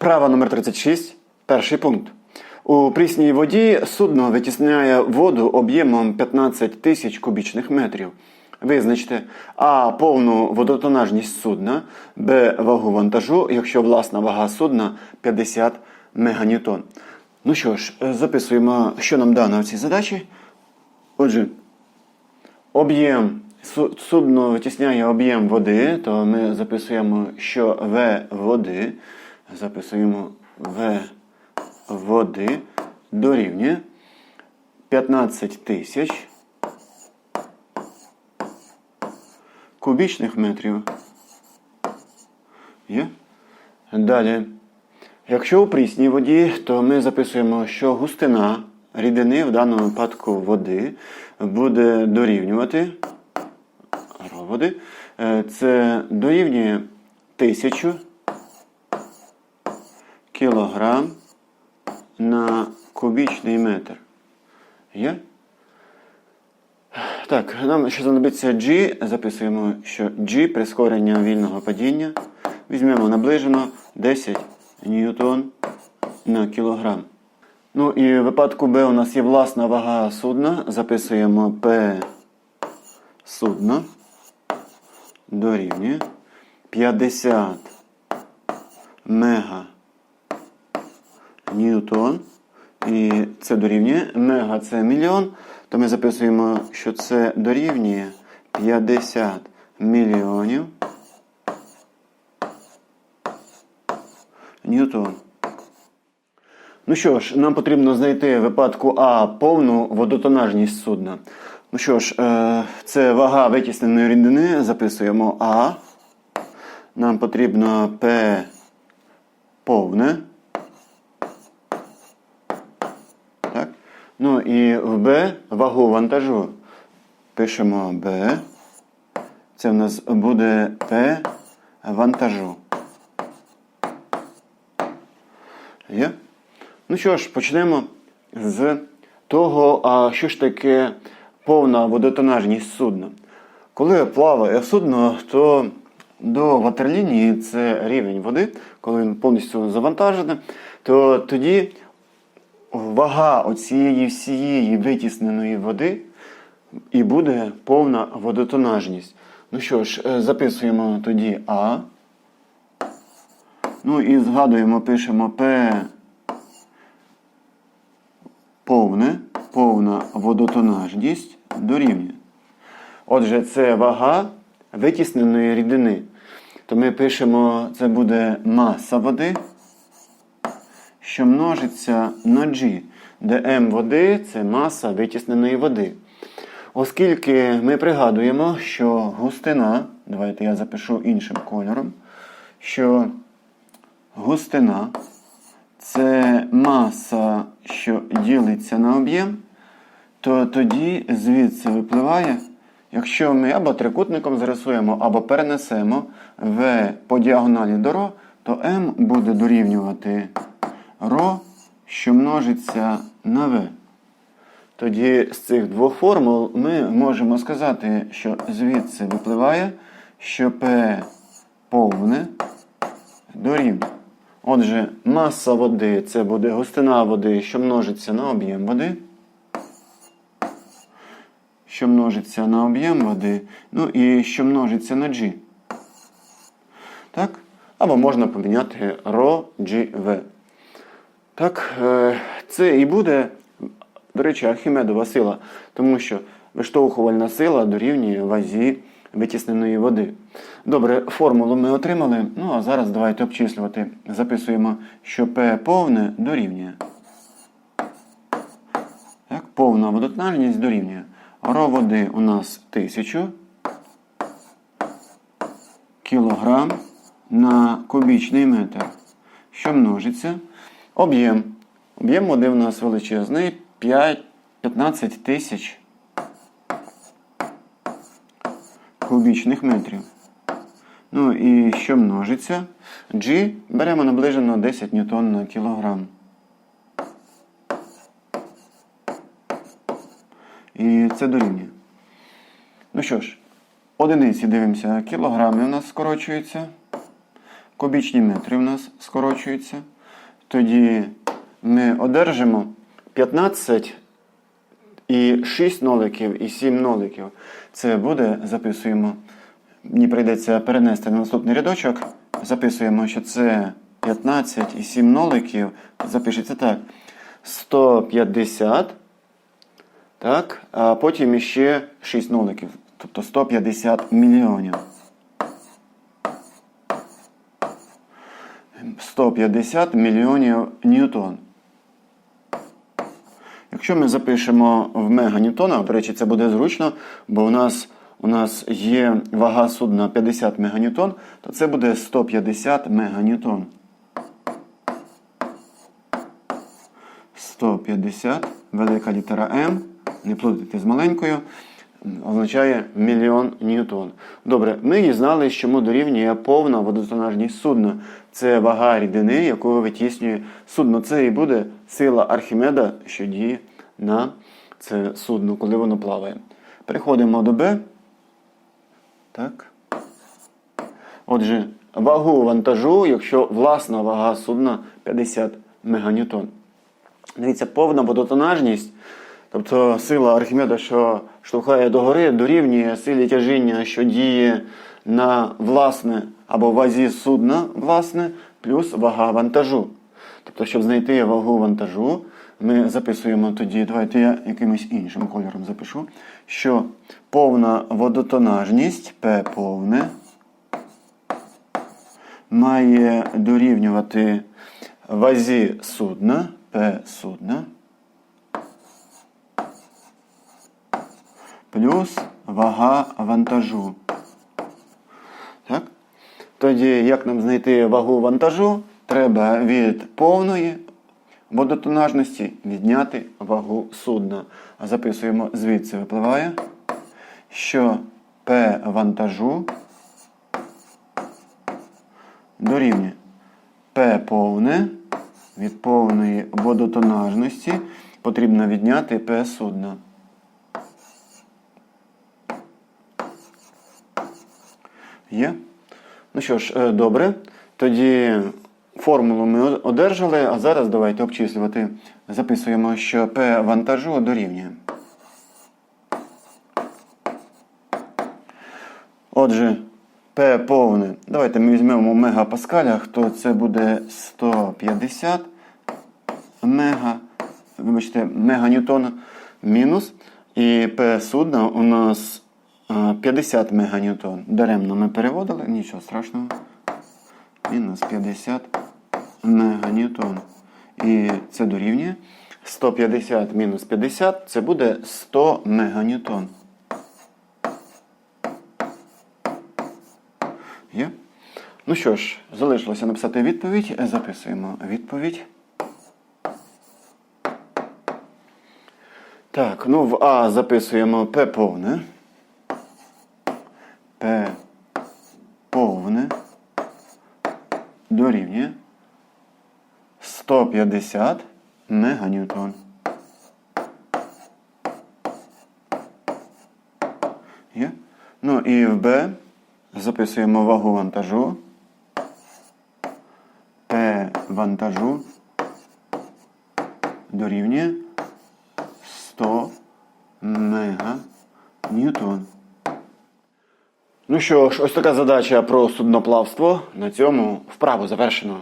Вправа номер 36. Перший пункт. У прісній воді судно витісняє воду об'ємом 15 тисяч кубічних метрів. Визначте А. Повну водотонажність судна, Б. Вагу вантажу, якщо власна вага судна 50 меганьютон. Ну що ж, записуємо, що нам дано в цій задачі. Отже, об'єм судно витісняє об'єм води, то ми записуємо, що В води. Записуємо В води дорівнює 15 тисяч кубічних метрів. Є? Далі. Якщо у прісній воді, то ми записуємо, що густина рідини, в даному випадку води, буде дорівнювати води. Е, Це дорівнює 1000 кілограм на кубічний метр. Є? Так, нам ще знадобиться G. Записуємо, що G прискорення вільного падіння. Візьмемо наближено 10 ньютон на кілограм. Ну і в випадку Б у нас є власна вага судна. Записуємо P судна дорівнює 50 мега ньютон. І це дорівнює. Мега це мільйон. То ми записуємо, що це дорівнює 50 мільйонів ньютон. Ну що ж, нам потрібно знайти в випадку А повну водотонажність судна. Ну що ж, е, це вага витісненої рідини. Записуємо А. Нам потрібно П повне. Так? Ну і в Б вагу вантажу. Пишемо Б. Це в нас буде П вантажу. Є? Ну що ж, почнемо з того, а що ж таке повна водотонажність судна. Коли плаває судно, то до ватерлінії це рівень води, коли він повністю завантажене, то тоді вага оцієї всієї витісненої води і буде повна водотонажність. Ну що ж, е, записуємо тоді А. Ну і згадуємо, пишемо П повне, повна водотонажність дорівнює. Отже, це вага витісненої рідини. То ми пишемо, це буде маса води, що множиться на G, де М води це маса витісненої води. Оскільки ми пригадуємо, що густина, давайте я запишу іншим кольором, що густина це маса, що ділиться на об'єм, то тоді звідси випливає, якщо ми або трикутником зрисуємо, або перенесемо В по діагоналі до Ро, то М буде дорівнювати Ро, що множиться на В. Тоді з цих двох формул ми можемо сказати, що звідси випливає, що P повне дорівнює. Отже, маса води це буде густина води, що множиться на об'єм води. Що множиться на об'єм води. Ну і що множиться на G. Так? Або можна поміняти ρ, G, V. Так, е, це і буде, до речі, Архімедова сила, тому що виштовхувальна сила дорівнює вазі витісненої води. Добре, формулу ми отримали. Ну а зараз давайте обчислювати. Записуємо, що P повне дорівнює. Так, повна водотональність дорівнює. Ро води у нас 1000 кілограм на кубічний метр. Що множиться? Об'єм. Об'єм води у нас величезний 5, 15 тисяч кубічних метрів. Ну і що множиться? G беремо наближено 10 ньютон на кілограм. І це дорівнює. Ну що ж, одиниці дивимося, кілограми у нас скорочуються. кубічні метри в нас скорочуються. Тоді ми одержимо 15 і 6 ноликів і 7 ноликів. Це буде, записуємо. Мені прийдеться перенести на наступний рядочок. Записуємо, що це 15 і 7 ноликів. Запишеться так. 150. Так, а потім іще 6 ноликів. Тобто 150 мільйонів. 150 мільйонів ньютон. Якщо ми запишемо в меганьютонах, до речі, це буде зручно, бо у нас, у нас є вага судна 50 меганьютон, то це буде 150 меганьютон. 150, велика літера М, не плутайте з маленькою, означає мільйон ньютон. Добре, ми дізналися, чому дорівнює повна водотонажність судна. Це вага рідини, яку витіснює судно. Це і буде сила Архімеда, що діє на це судно, коли воно плаває. Переходимо до Б. Так. Отже, вагу вантажу, якщо власна вага судна 50 меганьютон. Дивіться, повна водотонажність, тобто сила Архімеда, що штовхає догори, дорівнює силі тяжіння, що діє на власне або вазі судна, власне, плюс вага вантажу. Тобто, щоб знайти вагу вантажу, ми записуємо тоді, давайте я якимось іншим кольором запишу, що повна водотонажність P повне має дорівнювати вазі судна, P судна, плюс вага вантажу. Так? Тоді, як нам знайти вагу вантажу, треба від повної водотонажності відняти вагу судна. Записуємо звідси випливає, що P вантажу дорівнює P повне від повної водотонажності потрібно відняти P судна. Є? Ну що ж, е, добре. Тоді формулу ми одержали, а зараз давайте обчислювати. Записуємо, що P вантажу дорівнює. Отже, P повне. Давайте ми візьмемо в мегапаскалях, то це буде 150 мега, вибачте, меганьютон мінус. І P судна у нас 50 меганьютон. Даремно ми переводили, нічого страшного. Мінус 50 меганьютон. І це дорівнює 150 мінус 50, це буде 100 меганьютон. Є? Ну що ж, залишилося написати відповідь. Записуємо відповідь. Так, ну в А записуємо П повне. П повне дорівнює 150 меганьютон. Є? Ну і в Б записуємо вагу вантажу. П вантажу дорівнює 100 мега ньютон. Що ж, ось така задача про судноплавство. На цьому вправу завершено.